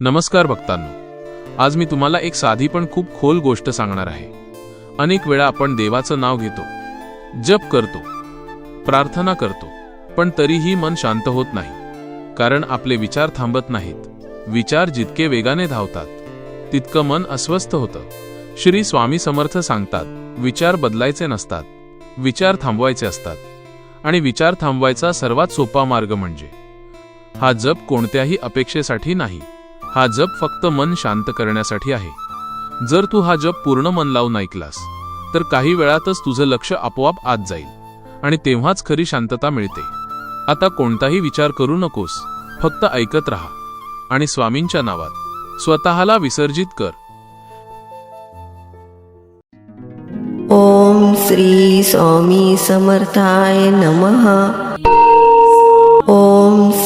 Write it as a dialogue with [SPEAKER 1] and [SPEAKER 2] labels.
[SPEAKER 1] नमस्कार भक्तांनो. आज मी तुम्हाला एक साधी पण खूप खोल गोष्ट सांगणार आहे. अनेक वेळा आपण देवाचं नाव घेतो जप करतो प्रार्थना करतो पण तरीही मन शांत होत नाही. कारण आपले विचार थांबत नाहीत. विचार जितके वेगाने धावतात तितकं मन अस्वस्थ होतं. श्री स्वामी समर्थ सांगतात विचार बदलायचे नसतात विचार थांबवायचे असतात. आणि विचार थांबवायचा सर्वात सोपा मार्ग म्हणजे हा जप कोणत्याही अपेक्षेसाठी नाही हा जप फक्त मन शांत करण्यासाठी आहे. जर तू हा जप पूर्ण मन लावून ऐकलास तर काही वेळातच तुझं लक्ष आपोआप आत जाईल आणि तेव्हाच खरी शांतता मिळते. आता कोणताही विचार करू नकोस फक्त ऐकत राहा आणि स्वामींच्या नावात स्वतःला विसर्जित कर.
[SPEAKER 2] ओम श्री स्वामी समर्थाय नमः.